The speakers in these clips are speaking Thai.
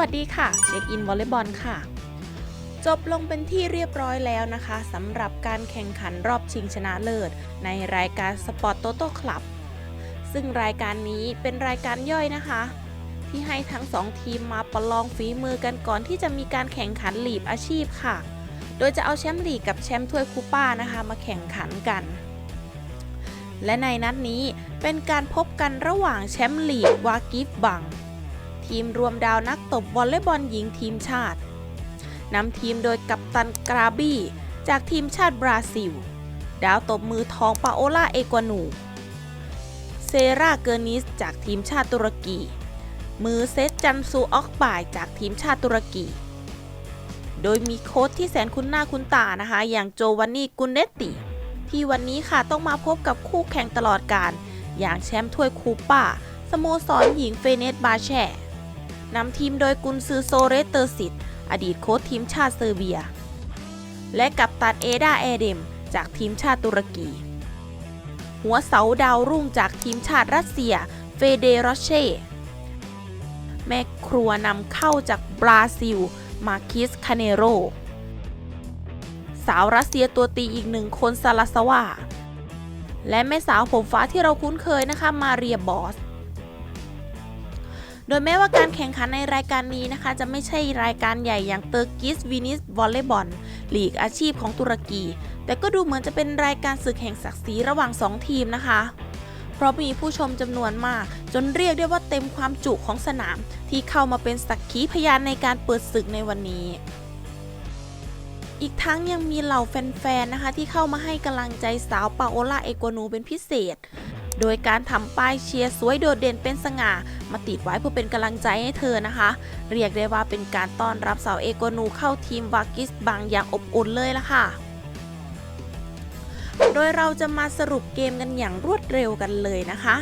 วัสดีค่ะ เช็คอินวอลเลย์บอลค่ะ จบลงเป็นที่เรียบร้อยแล้วนะคะสำหรับการแข่งขันรอบชิงชนะเลิศ ในรายการสปอร์ตโตโต้คลับ ซึ่งรายการนี้เป็นรายการย่อยนะคะ ที่ให้ทั้งสองทีมมาประลองฝีมือกันก่อนที่จะมีการแข่งขันลีกอาชีพค่ะ โดยจะเอาแชมป์ลีกกับแชมป์ถ้วยคูป้านะคะมาแข่งขันกันและในนัดนี้เป็นการพบกันระหว่างแชมป์ลีกวากิฟบัง ทีมรวมดาวนักตบวอลเลย์บอลหญิงทีมชาตินำทีมโดยกัปตันกราบี้ จากทีมชาติบราซิล ดาวตบมือทองปาโอลาเอกวานู เซราเกอร์นิส จากทีมชาติตุรกี มือเซตจันซูออกบายจากทีมชาติตุรกี โดยมีโค้ชที่แสนคุ้นหน้าคุ้นตานะคะ อย่างโจวานนี่กุนเนตติ ที่วันนี้ค่ะต้องมาพบกับคู่แข่งตลอดการ อย่างแชมป์ถ้วยคูป้าสโมสรหญิงเฟเนสบาแช นำทีมโดยกุนซือโซเรสเตอร์สิตอดีตโค้ชทีมชาติเซอร์เบีย และกัปตันเอดาเอเดม จากทีมชาติตุรกี หัวเสาดาวรุ่งจากทีมชาติรัสเซีย เฟเดรเช่ แม่ครัวนำเข้าจากบราซิล มาคิสคาเนโร สาวรัสเซียตัวตีอีกหนึ่งคนซาลาสวาและแม่สาวผมฟ้าที่เราคุ้นเคยนะคะมาเรียบอส โดยแม้ว่าการแข่งขันในรายการนี้นะคะ จะไม่ใช่รายการใหญ่อย่างเตอร์กิสวินิสวอลเลย์บอลลีกอาชีพของตุรกี แต่ก็ดูเหมือนจะเป็นรายการศึกแห่งศักดิ์ศรีระหว่าง 2 ทีมนะคะ เพราะมีผู้ชมจำนวนมาก จนเรียกได้ว่าเต็มความจุของสนาม ที่เข้ามาเป็นสักขีพยานในการเปิดศึกในวันนี้อีกทั้งยังมีเหล่าแฟนๆ นะคะ ที่เข้ามาให้กำลังใจสาวปาโอลาเอกวนูเป็นพิเศษ โดยการทำป้ายเชียร์สวยโดดเด่นเป็นสง่า มาติดไว้เพื่อเป็นกำลังใจให้เธอนะคะ เรียกได้ว่าเป็นการต้อนรับสาวเอกนูเข้าทีมวากิสบางอย่างอบอุ่นเลยละค่ะโดยเราจะมาสรุปเกมกันอย่างรวดเร็วกันเลยนะคะ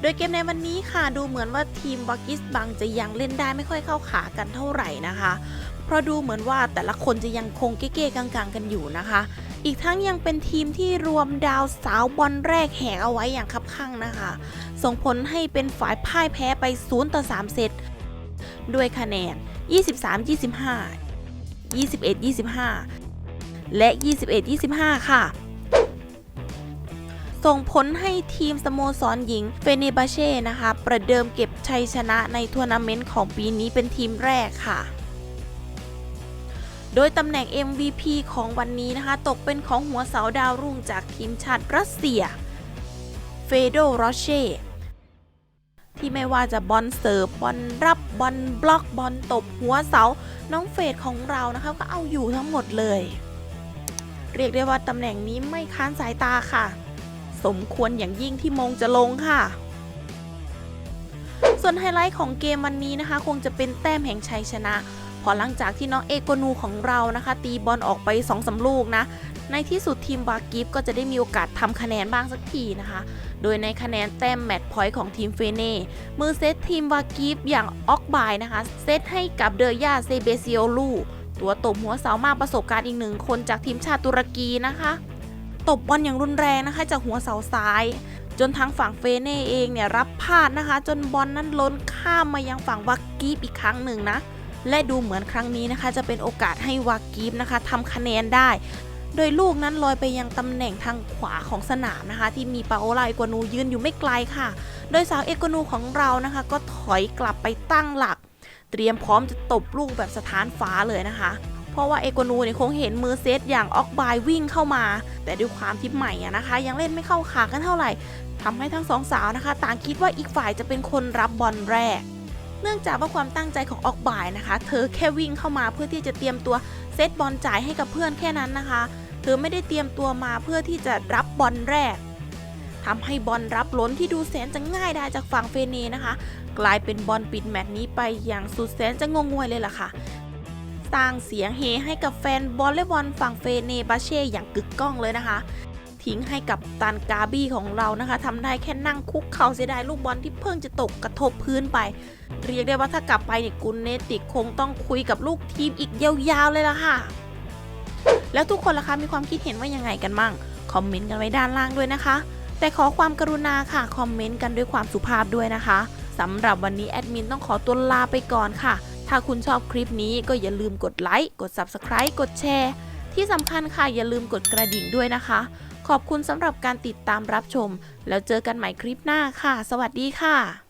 โดยเกมในวันนี้ค่ะดูเหมือนว่าทีมวากิสบังจะยังเล่นได้ไม่ค่อยเข้าขากันเท่าไหร่นะคะ เพราะดูเหมือนว่าแต่ละคนจะยังคงเก้ๆกังๆกันอยู่นะคะ อีกทั้งยังเป็นทีมที่รวมดาวสาวบอลแรกแหกเอาไว้อย่างคับข้างนะคะ ส่งผลให้เป็นฝ่ายพ่ายแพ้ไป 0 ต่อ 3 เซตด้วยคะแนน 23 25 21 25 และ 21 25 ค่ะ ส่งผลให้ทีมสโมสรหญิงเฟเนบาเช่นะคะ ประเดิมเก็บชัยชนะในทัวร์นาเมนต์ของปีนี้เป็นทีมแรกค่ะ โดยตำแหน่ง MVP ของวันนี้นะคะ ตกเป็นของหัวเสาดาวรุ่งจากทีมชาติรัสเซีย เฟโดรอเช่ที่ไม่ว่าจะบอลเสิร์ฟบอลรับบอลบล็อกบอลตบหัวเสา น้องเฟดของเรานะคะ ก็เอาอยู่ทั้งหมดเลย เรียกได้ว่าตำแหน่งนี้ไม่ค้านสายตาค่ะ สมควรอย่างยิ่งที่มงจะลงค่ะ ส่วนไฮไลท์ของเกมวันนี้นะคะ คงจะเป็นแต้มแห่งชัยชนะ พอหลังจากที่น้องเอโกนูของเรานะคะ ตีบอลออกไป2อสลูกนะ ในที่สุดทีมวากิฟก็จะได้มีโอกาสทำคะแนนบ้างสักทีนะคะ โดยในคะแนนแต้มแมตช์พอยต์ของทีมเฟเน่มือเซตทีมวากิฟอย่างออกบายนะคะ เซตให้กับเดอย่าเซเบซิโอลูตัวตบหัวเสามากประสบการณ์อีกหนึ่งคนจากทีมชาติตุรกีนะคะตบบอลอย่างรุนแรงนะคะจากหัวเสาซ้าย จนทางฝั่งเฟเน่เองเนี่ยรับพลาดนะคะ จนบอลนั้นล้นข้ามมายังฝั่งวากีฟอีกครั้งหนึ่งนะ และดูเหมือนครั้งนี้นะคะ จะเป็นโอกาสให้วากีฟนะคะทำคะแนนได้ โดยลูกนั้นลอยไปยังตำแหน่งทางขวาของสนามนะคะ ที่มีปาโอลาเอกวนูยืนอยู่ไม่ไกลค่ะ โดยสาวเอกวนูของเรานะคะ ก็ถอยกลับไปตั้งหลัก เตรียมพร้อมจะตบลูกแบบสถานฟ้าเลยนะคะเพราะว่าเอกวนูเนี่ยคงเห็นมือเซตอย่างออกบายวิ่งเข้ามา แต่ด้วยความที่ใหม่อะนะคะ ยังเล่นไม่เข้าขากันเท่าไหร่ทำให้ทั้งสองสาวนะคะ ต่างคิดว่าอีกฝ่ายจะเป็นคนรับบอลแรก เนื่องจากว่าความตั้งใจของออกบ่ายนะคะ เธอแค่วิ่งเข้ามาเพื่อที่จะเตรียมตัวเซตบอลจ่ายให้กับเพื่อนแค่นั้นนะคะ เธอไม่ได้เตรียมตัวมาเพื่อที่จะรับบอลแรกทำให้บอลรับล้นที่ดูแสนจะง่ายได้จากฝั่งเฟเนนะคะ กลายเป็นบอลปิดแมตช์นี้ไปอย่างสุดแสนจะงงงวยเลยล่ะค่ะสร้างเสียงเฮให้กับแฟนบอลเลย์บอลฝั่งเฟเนบาเช่อย่างกึกก้องเลยนะคะ ทิ้งให้กับตันกาบี้ของเรานะคะทำได้แค่นั่งคุกเข่าเสียดายลูกบอลที่เพิ่งจะตกกระทบพื้นไป เรียกได้ว่าถ้ากลับไปเนี่ยกุนเนติคงต้องคุยกับลูกทีมอีกยาวๆเลยล่ะค่ะ แล้วทุกคนล่ะคะมีความคิดเห็นว่ายังไงกันมั่งคอมเมนต์กันไว้ด้านล่างด้วยนะคะ แต่ขอความกรุณาค่ะคอมเมนต์กันด้วยความสุภาพด้วยนะคะสำหรับวันนี้แอดมินต้องขอตัวลาไปก่อนค่ะ ถ้าคุณชอบคลิปนี้ก็อย่าลืมกดไลค์กด Subscribe กดแชร์ที่สำคัญค่ะอย่าลืมกดกระดิ่งด้วยนะคะ ขอบคุณสำหรับการติดตามรับชม แล้วเจอกันใหม่คลิปหน้าค่ะ สวัสดีค่ะ